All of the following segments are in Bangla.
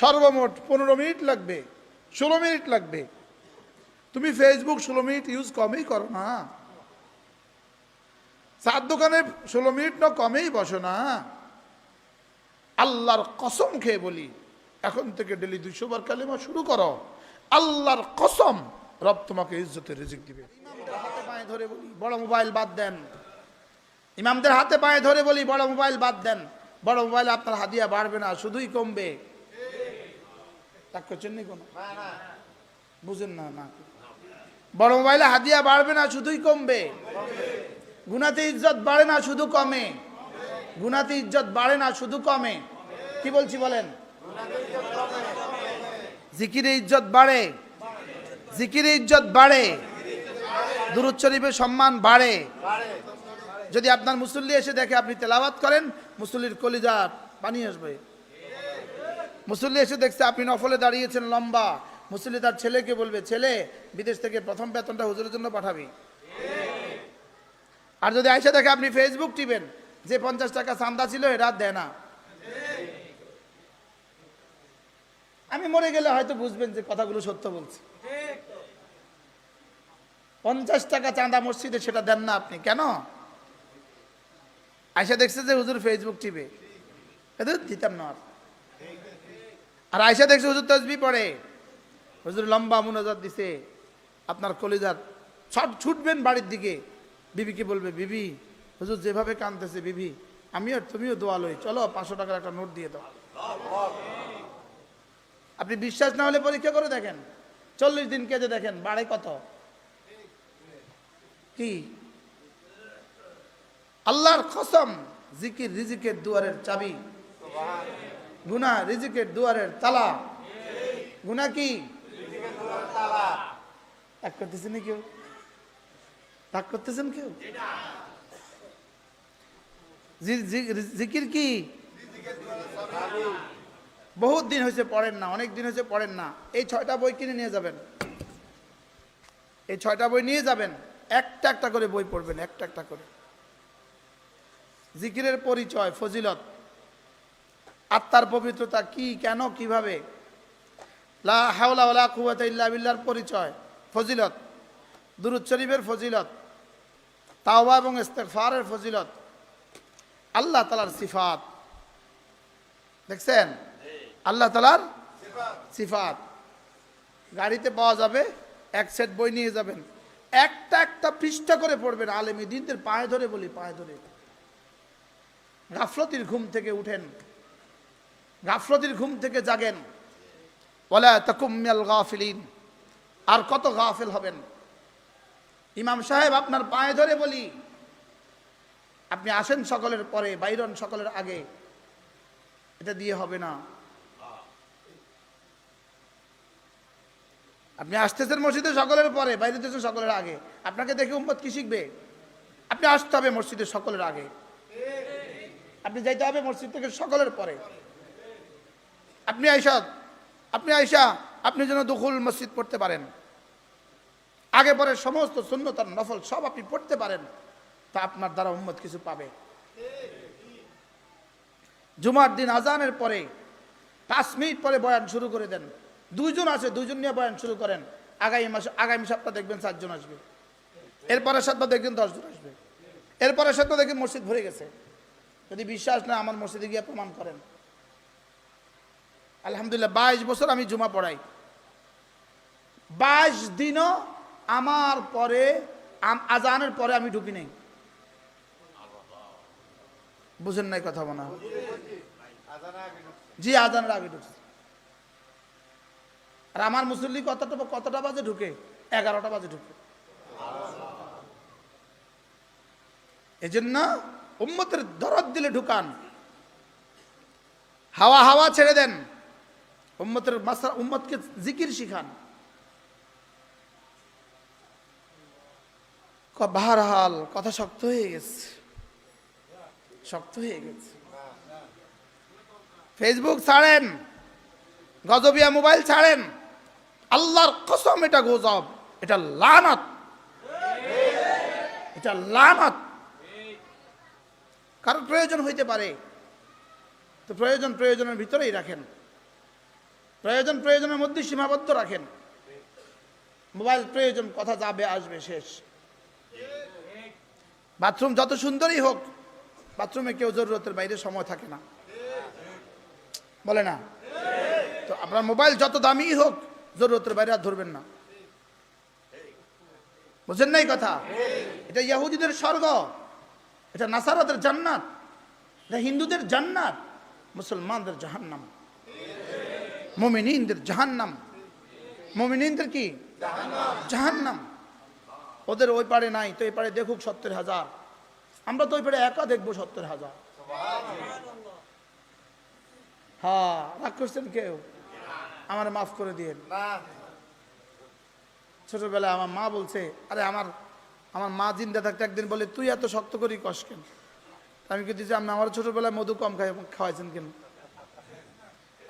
সর্বমোট পনেরো মিনিট লাগবে, ষোলো মিনিট লাগবে। তুমি ফেসবুক ষোলো মিনিট ইউজ কমই করো না। চার দোকানে ষোলো মিনিট না, কমেই বসো না। আল্লাহর কসম খেয়ে বলি, এখন থেকে ডেলি দুইশো বার কালিমা শুরু করো। আল্লাহর কসম, রব তোমাকে ইজ্জতের রিজিক দিবে। হাতে পায়ে ধরে বলি, বড় মোবাইল বাদ দেন। ইমামদের হাতে পায়ে ধরে বলি, বড় মোবাইল বাদ দেন। বড় মোবাইল আপনার হাদিয়া বাড়বে না, শুধুই কমবে। তাক করছেন নি কোনো? বুঝেন না না। বড় মোবাইলে হাদিয়া বাড়বে না শুধুই কমবে। গুনাতে ইজ্জত বাড়ে না শুধু কমে। গুনাতে ইজ্জত বাড়ে না শুধু কমে। কি বলছি বলেন? জিকিরে ইজ্জত বাড়ে। জিকিরে ইজ্জত বাড়ে। দুরুদ শরীফের সম্মান বাড়ে। যদি আপনার মুসল্লি এসে দেখে আপনি তেলাওয়াত করেন মুসল্লির কলিজা পানি আসবে। মুসল্লি এসে দেখছে, আপনি নফলে দাঁড়িয়েছেন লম্বা। মুসল্লি তার ছেলেকে বলবে, ছেলে, বিদেশ থেকে প্রথম বেতনটা হুজুরের জন্য পাঠাবি। আর যদি আইসা দেখে আপনি ফেসবুক টিবেন যে পঞ্চাশ টাকা চান্দা ছিল এটা দেয় না। আমি মরে গেলে হয়তো বুঝবেন যে কথাগুলো সত্য বলছি। পঞ্চাশ টাকা চাঁদা মসজিদে সেটা দেন না আপনি। কেন? আয়সা দেখছে যে হুজুর ফেসবুক টিপে। দিতাম না আর। আর আয়সা দেখছে হুজুর তসবি পড়ে। হুজুর লম্বা মুনাজাত দিছে। আপনার কলিজার ছট ছুটবেন বাড়ির দিকে। বিবিকে বলবে, বিবি, হুজুর যেভাবে কানতেছে বিবি, আমিও, তুমিও দোয়া লই। চলো, পাঁচশো টাকার একটা নোট দিয়ে দাও। আপনি বিশ্বাস না হলে পরীক্ষা করে দেখেন। চল্লিশ দিন কেজে দেখেন, বাড়ে কত? কি? আল্লাহর কসম, জিকির রিজিকের দুয়ারের চাবি। গুনা রিজিকের দুয়ারের তালা। গুনা কি? এক করতেছেন কেউ? তাক করতেছেন কেউ? জিকির কি? বহুত দিন হয়েছে পড়েন না, অনেক দিন হয়েছে পড়েন না। এই ছয়টা বই কিনে নিয়ে যাবেন। এই ছয়টা বই নিয়ে যাবেন, একটা একটা করে বই পড়বেন, একটা একটা করে। জিকিরের পরিচয়, ফজিলত। আত্মার পবিত্রতা কি, কেন, কীভাবে? লা হাওলা ওয়ালা কুওয়াতা ইল্লা বিল্লাহর পরিচয়, ফজিলত। দুরুদ শরীফের ফজিলত, তাওবা এবং ইস্তেগফারের ফজিলত। আল্লাহ তালার সিফাত। দেখছেন? আল্লাহ তালার সিফাত। গাড়িতে পাওয়া যাবে, এক সেট বই নিয়ে যাবেন। একটা একটা পৃষ্ঠা করে পড়বেন, আলেমী দিনদের পায়ে ধরে বলি, পায়ে ধরে। গাফলতির ঘুম থেকে উঠেন। গাফলতির ঘুম থেকে জাগেন। ওলা তকুমিয়াল গাফিলিন। আর কত গাফেল হবেন? ইমাম সাহেব আপনার পায়ে ধরে বলি, আপনি আসেন সকলের পরে বাইরন সকলের আগে। এটা দিয়ে হবে না। আপনি আসতেছেন মসজিদে সকলের পরে, বাইরে দিতেছেন সকলের আগে। আপনাকে দেখে উম্মত কি শিখবে? আপনি আসতে হবে মসজিদে সকলের আগে। আপনি যাইতে হবে মসজিদ থেকে সকলের পরে। আপনি আইসা আপনি আইসা আপনি যেন দুকুল মসজিদ পড়তে পারেন। আগে পরে সমস্ত শূন্যতার নফল সব আপনি পড়তে পারেন, তা আপনার দ্বারা উম্মত কিছু পাবে। জুমার দিন আজানের পরে পাঁচ মিনিট পরে বয়ান শুরু করে দেন। দুইজন আছে, দুইজন নিয়ে বয়ান শুরু করেন। আগামী মাসে, আগামী সপ্তাহ দেখবেন চারজন আসবে। এরপরের সপ্তাহ দেখবেন দশজন আসবে। এরপরের সপ্তাহ দেখবেন মসজিদ ভরে গেছে। যদি বিশ্বাস না আমার মসজিদে গিয়ে প্রমাণ করেন। আলহামদুলিল্লাহ, বাইশ বছর আমি জুমা পড়াই। বাইশ দিনও আমার পরে আজানের পরে আমি ঢুকি নেই। বুঝেন নাই কথা মনে জি, আজানের আগে ঢুকছে। আর আমার মুসল্লি কতটা কতটা বাজে ঢুকে? এগারোটা বাজে ঢুকে। এই জন্য উম্মতের দরদ দিলে ঢুকান। হাওয়া হাওয়া ছেড়ে দেন। উম্মতের মাসা উম্মতকে জিকির শিখান। বাহারহাল, কথা শক্ত হয়ে গেছে। শক্ত হয়ে গেছে। ফেসবুক ছাড়েন, গজবিয়া মোবাইল ছাড়েন। আল্লাহর কসম এটা গজব, এটা লানত। এটা লানত। কারণ প্রয়োজন হইতে পারে। তো প্রয়োজন প্রয়োজনের ভিতরেই রাখেন। প্রয়োজন প্রয়োজনের মধ্যে সীমাবদ্ধ রাখেন। মোবাইল প্রয়োজন, কথা যাবে, আসবে, শেষ। বাথরুম যত সুন্দরই হোক, বাথরুমে কেউ জরুরতের বাইরে সময় থাকে না। বলে না? তো আপনার মোবাইল যত দামি হোক, জরুরতের বাইরে আর ধরবেন না। বুঝেন নাই কথা? এটা ইয়াহুদিদের স্বর্গ, এটা নাসারাদের জান্নাত, এটা হিন্দুদের জান্নাত, মুসলমানদের জাহান্নাম। মোমিনীনদের জাহান্নাম। মোমিনীনদের কি? জাহান্নাম। ওদের ওই পারে নাই, তো এই পারে দেখুক সত্তর হাজার। আমরা তো ওই পারে একা দেখব সত্তর হাজার। হ্যাঁ রাগ করছেন কেউ? আমার মাফ করে দিয়ে ছোটবেলায় আমার মা বলছে, আরে আমার আমার মা জিন্দা থাকতে একদিন বলে, তুই এত শক্ত করি কষ কেন? আমি কি দিচ্ছি আপনি আমার ছোটবেলায় মধু কম খাই, খাওয়াইছেন কেন?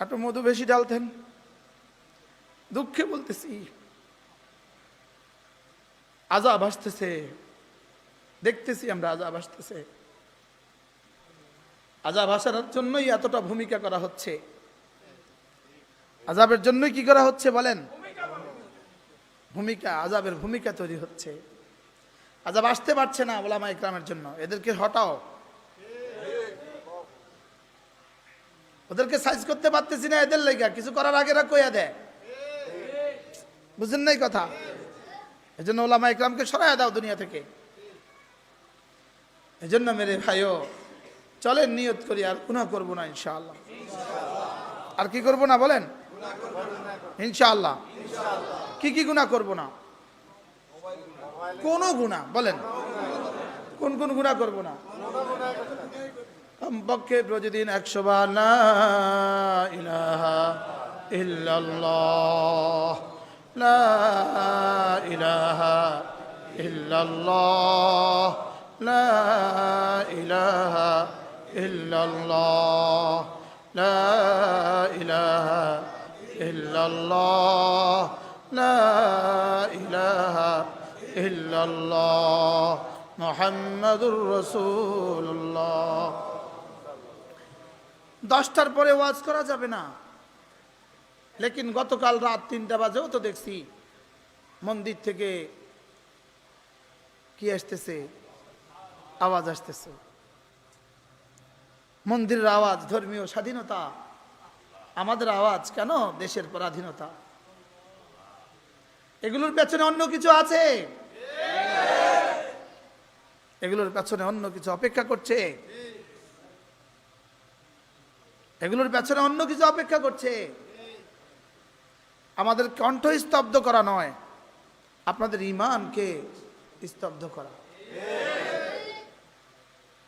একটু মধু বেশি ডালতেন দুঃখে বলতেছি, আজাব আসতেছে। দেখতেছি আমরা আজাব আসতেছে। আজাব আসার জন্যই এতটা ভূমিকা করা হচ্ছে। আজাবের জন্যই কি করা হচ্ছে বলেন? ভূমিকা, আজাবের ভূমিকা তৈরি হচ্ছে। আজাব আসতে পারছে না ওলামা ইকরামের জন্য। এদেরকে হটাও। ওদেরকে সাইজ করতে পারতেছি না, এদের লেগা। কিছু করার আগে এরা কইয়া দেয়। বুঝলেন নাই কথা? এই জন্য ওলামা ইকরামকে সরাই দাও দুনিয়া থেকে। এই জন্য মেরে ভাইও, চলেন, নিয়ত করি, আর গুনাহ করব না, ইনশাআল্লাহ। আর কি করব না বলেন? ইনশাআল্লাহ। কি কি গুনাহ করব না? কোন গুনাহ, বলেন। কোন কোন গুনাহ করব না? কমপক্ষে প্রতিদিন একশো বার, লা ইলাহা ইল্লাল্লাহ, লা ইলাহা ইল্লাল্লাহ, লা ইলাহা ইল্লাল্লাহ, লা ইলাহা ইল্লাল্লাহ, লা ইলাহা ইল্লাল্লাহ, মুহাম্মাদুর দশটার পরে ওয়াজ করা যাবে না। লেকিন গতকাল রাত তিনটা বাজেও তো দেখছি, মন্দির থেকে কি আসতেছে? আওয়াজ আসতেছে। মন্দিরের আওয়াজ, ধর্মীয় স্বাধীনতা, আমাদের আওয়াজ কেন? দেশের পরাধীনতা এগুলোর পেছনে অন্য কিছু আছে? এগুলোর পেছনে অন্য কিছু অপেক্ষা করছে? এগুলোর পেছনে অন্য কিছু অপেক্ষা করছে। আমাদের কণ্ঠ স্তব্ধ করা নয়, আপনাদের ইমানকে স্তব্ধ করা।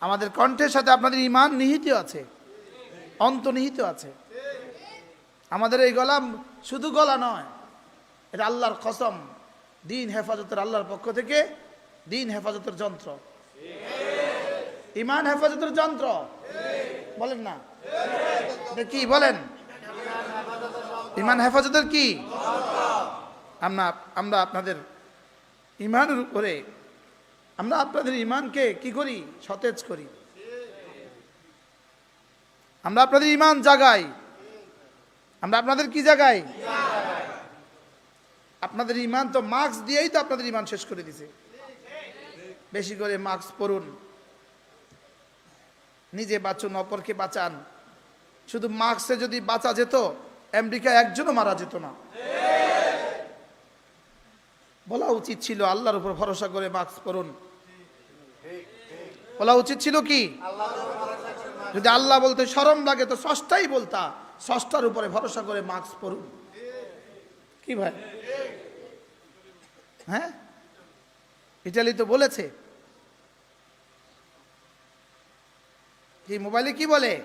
আমাদের কণ্ঠের সাথে আপনাদের ইমান নিহিত আছে, অন্তর্নিহিত আছে। আমাদের এই গলা শুধু গলা নয়, এটা আল্লাহর কসম, দিন হেফাজতের আল্লাহর পক্ষ থেকে দিন হেফাজতের যন্ত্র। ইমান হেফাজতের যন্ত্র, বলেন না। কি বলেন? ইমান হেফাজতের কি? আমরা আমরা আপনাদের ইমানের উপরে, আমরা আপনাদের ইমানকে কি করি? সতেজ করি। আমরা আপনাদের ইমান জাগাই। আমরা আপনাদের কি জাগাই? আপনাদের ইমান তো মার্কস দিয়েই তো আপনাদের ইমান শেষ করে দিছে। বেশি করে মার্কস পড়ুন নিজে বাঁচুন, অপরকে বাঁচান। শুধু মার্কসে যদি বাঁচা যেত, আমেরিকা একজনও মারা যেত না। বলা উচিত ছিল আল্লাহর উপর ভরসা করে মার্কস পড়ুন। বলা উচিত ছিল কি? যদি আল্লাহ বলতে শরম লাগে তো ষষ্ঠাই বলতা। ষষ্ঠার উপরে ভরসা করে মার্কস পড়ুন। কি ভাই? হ্যাঁ? ইটালি তো বলেছে। কি মোবাইলে কি বলে?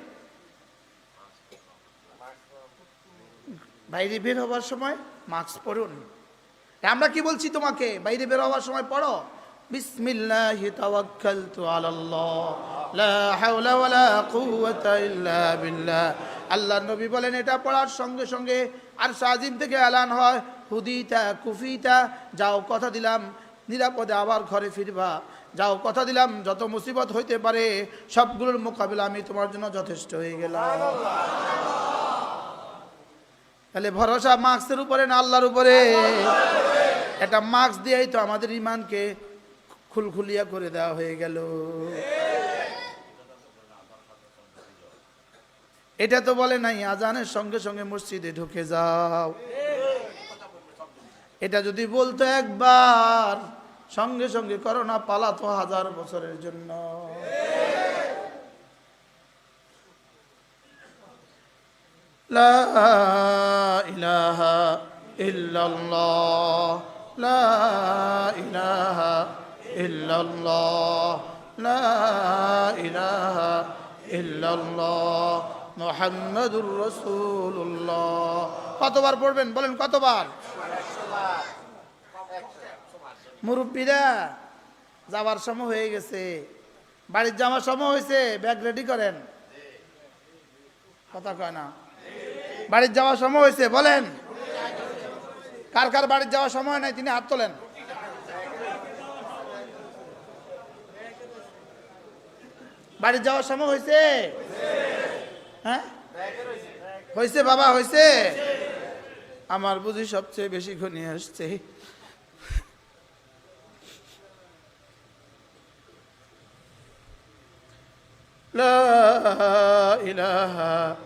বাইরে বের হওয়ার সময় মাস্ক পরুন আমরা কি বলছি তোমাকে? বাইরে বের হওয়ার সময় পড়ো? বিসমিল্লাহ তাওয়াক্কালতু আলাল্লাহ। লা হাওলা ওয়ালা কুওয়াতা ইল্লা বিল্লাহ। আল্লাহ নবী বলেন, এটা পড়ার সঙ্গে সঙ্গে আর সাজিম থেকে এলান হয়। হুদিতা, কুফিতা, যাও কথা দিলাম, নিরাপদে আবার ঘরে ফিরবা। যাও কথা দিলাম, যত মুসিবত হইতে পারে, সবগুলোর মোকাবিলা আমি তোমার জন্য যথেষ্ট হয়ে গেলাম। তাহলে ভরসা মাস্কের উপরে না আল্লাহর উপরে? একটা মাস্ক দিয়েই তো আমাদের ইমানকে খুলখুলিয়া করে দেওয়া হয়ে গেল। এটা তো বলে নাই, আজানের সঙ্গে সঙ্গে মসজিদে ঢুকে যাও। এটা যদি বলতো একবার, সঙ্গে সঙ্গে করোনা পালাতো হাজার বছরের জন্য। লা ইলাহা ইল্লাল্লাহ, লা ইলাহা ইল্লাল্লাহ, লা ইলাহা ইল্লাল্লাহ, মুহাম্মাদুর রাসূলুল্লাহ। কতবার পড়বেন বলেন কতবার? মুরব্বীরা, যাওয়ার সময় হয়ে গেছে। বাড়ির যাওয়ার সময় হয়েছে, ব্যাগ রেডি করেন। কথা কয় না। বাড়ির যাওয়ার সময় হয়েছে বলেন কার কার বাড়ির যাওয়ার সময় নাই তিনি হাত তোলেন বাড়ির যাওয়ার সময় হয়েছে হ্যাঁ হয়েছে বাবা হয়েছে আমার বুঝি সবচেয়ে বেশি ঘনি আসছে لا إله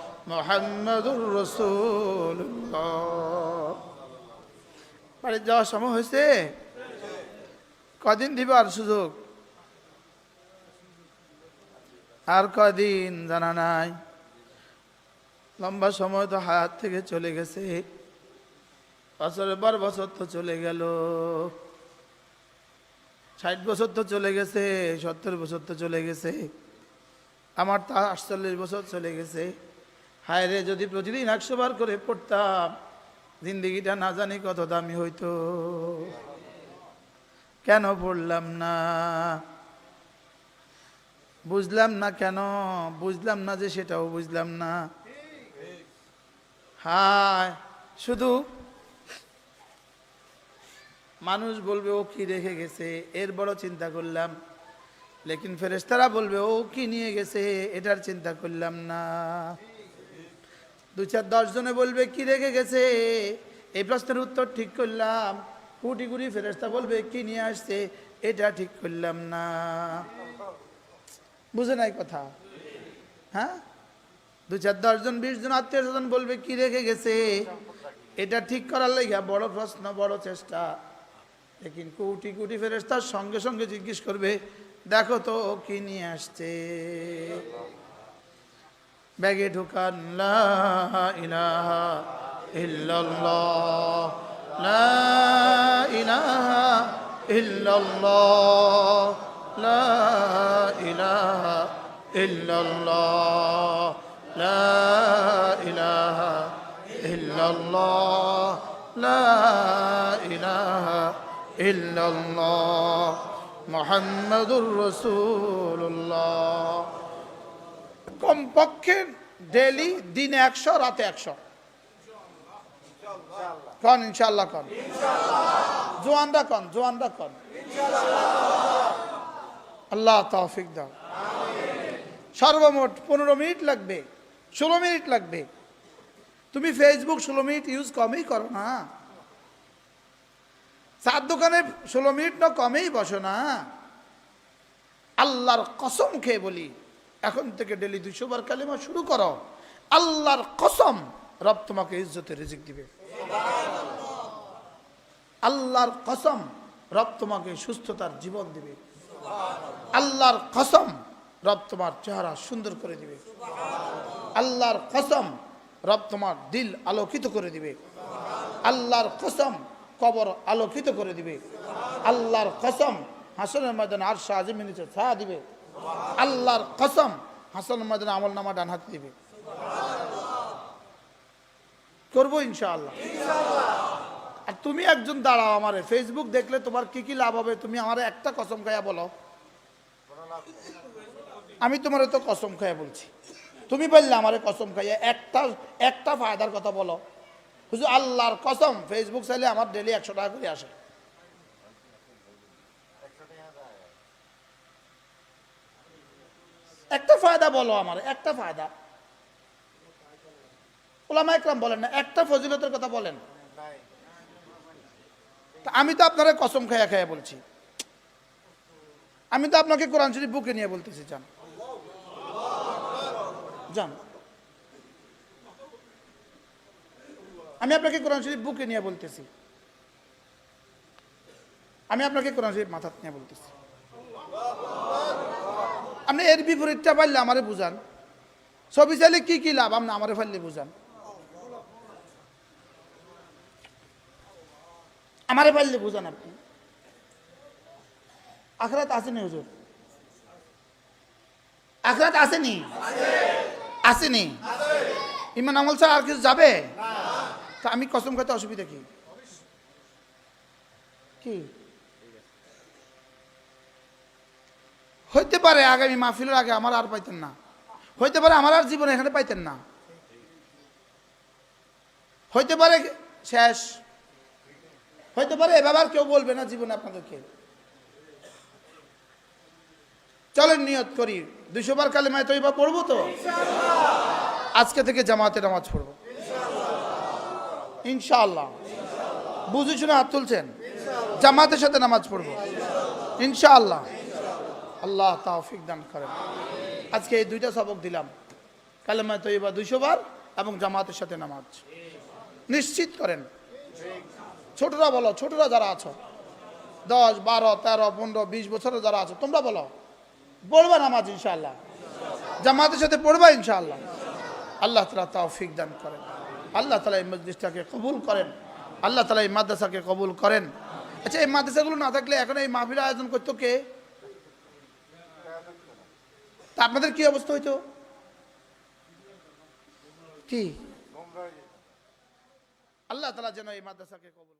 মোহাম্মদুর রসুল্লাহ বাড়ির যাওয়ার সময় হয়েছে? কদিন দিবার সুযোগ? আর কদিন জানা নাই। লম্বা সময় তো হাত থেকে চলে গেছে। বছরের পর বছর তো চলে গেল। ষাট বছর তো চলে গেছে, সত্তর বছর তো চলে গেছে। আমার তা আটচল্লিশ বছর চলে গেছে। হায় রে যদি প্রতিদিন একশো বার করে পড়তাম, জিন্দিগিটা না জানি কত দামি হইতো। কেন পড়লাম না? বুঝলাম না কেন? বুঝলাম না যে সেটাও বুঝলাম না। হায়, শুধু মানুষ বলবে, ও কি রেখে গেছে? এর বড় চিন্তা করলাম। লেকিন ফেরেস্তারা বলবে, ও কি নিয়ে গেছে? এটার চিন্তা করলাম না। দু চার দশজনে বলবে, কি রেখে গেছে? এই প্রশ্নের উত্তর ঠিক করলাম। কুটি কুটি ফেরেস্তা বলবে, কি নিয়ে আসছে? এটা ঠিক করলাম না। বুঝে নাই কথা? হ্যাঁ? দু চার দশজন বিশ জন, আত্মীয় স্বজন বলবে, কি রেখে গেছে? এটা ঠিক করার লেগে বড় প্রশ্ন, বড় চেষ্টা। লেকিন কুটি কোটি ফেরেস্তার সঙ্গে সঙ্গে জিজ্ঞেস করবে, দেখো তো, কি নিয়ে আসছে? ব্যাগে ঢুকান, লা ইলাহা ইল্লাল্লাহ, লা ইলাহা ইল্লাল্লাহ, লা ইলাহা ইল্লাল্লাহ, লা ইলাহা ইল্লাল্লাহ, লা ইলাহা ইল্লাল্লাহ, মুহাম্মাদুর রাসূলুল্লাহ। কমপক্ষে ডেলি দিনে একশো, রাতে একশো। কন ইনশাল্লাহ কন। জোয়ানরা কন জোয়ানরা কন। আল্লাহ তৌফিক দাও। সর্বমোট পনেরো মিনিট লাগবে, ষোলো মিনিট লাগবে। তুমি ফেসবুক ষোলো মিনিট ইউজ কমই করো না। চার দোকানে ষোলো মিনিট না, কমেই বসো না। আল্লাহর কসম খেয়ে বলি এখন থেকে ডেলি দুইশো বার কালিমা শুরু করো। আল্লাহর কসম রব তোমাকে ইজ্জতের রিজিক দিবে। আল্লাহর কসম রব তোমাকে সুস্থতার জীবন দিবে। আল্লাহর কসম রব তোমার চেহারা সুন্দর করে দিবে। আল্লাহর কসম রব তোমার দিল আলোকিত করে দিবে। আল্লাহর কসম কবর আলোকিত করে দিবে। আল্লাহর কসম হাসনের ময়দান আর শাহিমের নিচে ছায়া দিবে। আল্লাহর কসম হাসনের ময়দান আমল নামা ডান হাত দিবে। করব ইনশাআল্লাহ। আর তুমি একজন দাঁড়াও আমারে ফেসবুক দেখলে তোমার কি কি লাভ হবে? তুমি আমার একটা কসম খাইয়া বলো। আমি তোমার তো কসম খাইয়া বলছি। তুমি বললে আমারে কসম খাইয়া, একটা একটা ফায়দার কথা বলো। হুজুর, আল্লাহর কসম ফেসবুক চাইলে আমার ডেলি একশো টাকা করে আসে একটা ফায়দা বলো আমার, একটা ফায়দা। ওলামা একরাম বলেন না, একটা ফজিলতের কথা বলেন। আমি তো আপনারা কসম খাইয়া খাইয়া বলছি। আমি তো আপনাকে কোরআন শরীফ বুকে নিয়ে বলতেছি, যান। যান। আমি আপনাকে কোরআন শরীফ বুকে নিয়ে বলতেছি। আমি আপনাকে কোরআন শরীফ মাথা নিয়ে বলতেছি। আপনি এর বিপরীতটা পারলে আমারে বুঝান। ছবি চাইলে কি কি লাভ? আপনি আমারে ফেললে বুঝান। আমারে পারলে বুঝান আপনি। আখরাত আসেনি হুজুর। আখরাত আসেনি? আসেনি। ইমান আমল ছাড়া আর কিছু যাবে? তা আমি কসম খাইতে অসুবিধা কি? কি? হইতে পারে আগামী মাহফিলের আগে আমার আর পাইতেন না। হইতে পারে আমার আর জীবন এখানে পাইতেন না। হইতে পারে শেষ। হইতে পারে এভাবে আর কেউ বলবে না জীবনে আপনাদেরকে। চলেন নিয়ত করি। দুইশো বার কালেমায় তো এবার পড়ব তো? আজকে থেকে জামাতে নামাজ পড়ব। ইনশাআল্লাহ। বুঝে শুনে হাত তুলছেন? জামাতের সাথে নামাজ পড়ব। ইনশাআল্লাহ। আল্লাহ তাওফিক দান করেন। আজকে এই দুইটা সবক দিলাম। কালেমা তৈবা দুইশো বার এবং জামাতের সাথে নামাজ। নিশ্চিত করেন। ছোটরা বলো, ছোটরা যারা আছো, দশ, বারো, তেরো, পনেরো, বিশ বছরের যারা আছো, তোমরা বলো, পড়বা নামাজ ইনশাআল্লাহ? জামাতের সাথে পড়বা ইনশাআল্লাহ? আল্লাহ তালা তাওফিক দান করেন। আল্লাহ তালা এই মসজিদটাকে কবুল করেন। আল্লাহ তালা এই মাদ্রাসাকে কবুল করেন। আচ্ছা এই মাদ্রাসাগুলো না থাকলে এখন এই মাহফিল আয়োজন করতো কে? তা আপনাদের কি অবস্থা হইতো? কি? আল্লাহ তালা যেন এই মাদ্রাসাকে কবুল